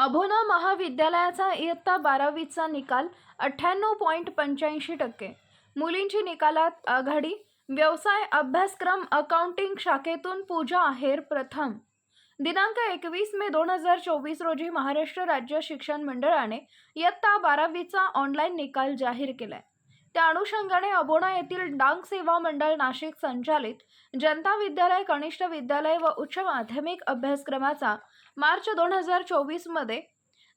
अभोना महाविद्यालयाचा इयत्ता बारावीचा निकाल अठ्ठ्याण्णव पॉईंट पंच्याऐंशी टक्के. मुलींची निकालात आघाडी व्यवसाय अभ्यासक्रम अकाउंटिंग शाखेतून पूजा आहेर प्रथम. दिनांक एकवीस मे दोन हजार चोवीस रोजी महाराष्ट्र राज्य शिक्षण मंडळाने इयत्ता बारावीचा ऑनलाईन निकाल जाहीर केलाय. त्या अनुषंगाने अबोणा येथील डांग सेवा मंडळ नाशिक संचालित जनता विद्यालय कनिष्ठ विद्यालय व उच्च माध्यमिक अभ्यासक्रमाचा मार्च दोन हजार चोवीसमध्ये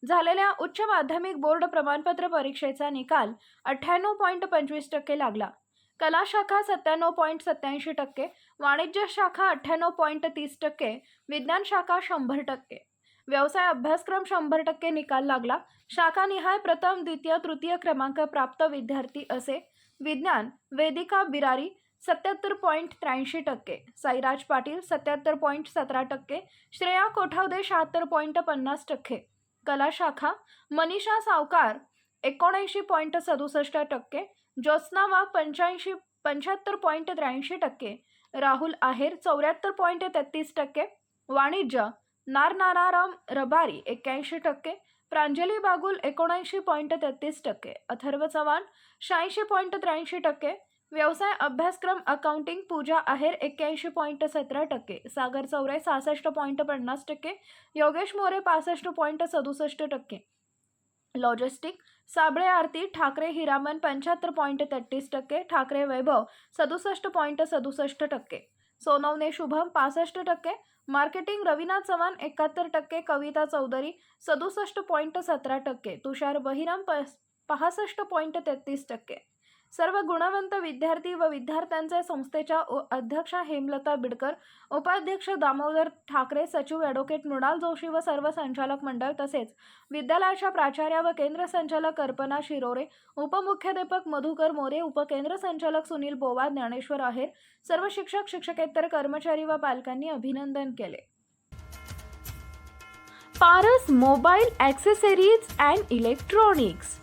झालेल्या उच्च माध्यमिक बोर्ड प्रमाणपत्र परीक्षेचा निकाल अठ्ठ्याण्णव पॉईंट पंचवीस टक्के लागला. कला शाखा सत्त्याण्णव पॉईंट सत्याऐंशी टक्के वाणिज्य शाखा अठ्ठ्याण्णव पॉईंट तीस टक्के विज्ञान शाखा शंभर टक्के. व्यवसाय अभ्यासक्रम शंभर टक्के निकाल लागला. शाखानिहाय प्रथम द्वितीय तृतीय क्रमांक प्राप्त विद्यार्थी असे. विज्ञान वेदिका बिरारी सत्याहत्तर पॉईंट त्र्याऐंशी टक्के. साईराज पाटील सत्याहत्तर पॉईंट सतरा टक्के. श्रेया कोठावदे शहात्तर पॉईंट पन्नास टक्के. कला शाखा मनीषा सावकार एकोणऐंशी पॉईंट सदुसष्ट टक्के. ज्योत्स्ना वाघ पंच्याऐंशी पंच्याहत्तर पॉईंट त्र्याऐंशी टक्के. राहुल आहेर चौऱ्याहत्तर पॉईंट तेहतीस टक्के. वाणिज्य नारनाराम रबारी एक्क्याऐंशी टक्के प्रांजली बागुल एकोणऐंशी पॉईंट तेहतीस टक्के अथर्व चव्हाण शहाऐंशी पॉईंट त्र्याऐंशी टक्के व्यवसाय अभ्यासक्रम अकाउंटिंग पूजा आहेर एक्क्याऐंशी पॉईंट सतरा टक्के सागर चौरे सहासष्ट पॉईंट पन्नास टक्के योगेश मोरे पासष्ट पॉईंट सदुसष्ट टक्के. लॉजिस्टिक साबळे आरती ठाकरे हिरामन पंच्याहत्तर पॉईंट तेहतीस टक्के ठाकरे वैभव सदुसष्ट पॉईंट सदुसष्ट टक्के. सोनवणे शुभम पासष्ट टक्के मार्केटिंग रविनाथ चव्हाण एकाहत्तर टक्के कविता चौधरी सदुसष्ट पॉईंट सतरा टक्के तुषार बहिराम प पासष्ट पॉईंट तेहतीस टक्के. सर्व गुणवंत विद्यार्थी व विद्यार्थ्यांचे संस्थेच्या उ- अध्यक्षा हेमलता बिडकर उपाध्यक्ष दामोदर ठाकरे सचिव ॲडव्होकेट मृणाल जोशी व सर्व संचालक मंडळ तसेच विद्यालयाच्या प्राचार्या व केंद्र संचालक कल्पना शिरोरे उपमुख्याध्यापक मधुकर मोरे उपकेंद्र संचालक सुनील बोवा ज्ञानेश्वर आहेर सर्व शिक्षक शिक्षकेतर कर्मचारी व पालकांनी अभिनंदन केले. Paras mobile accessories and electronics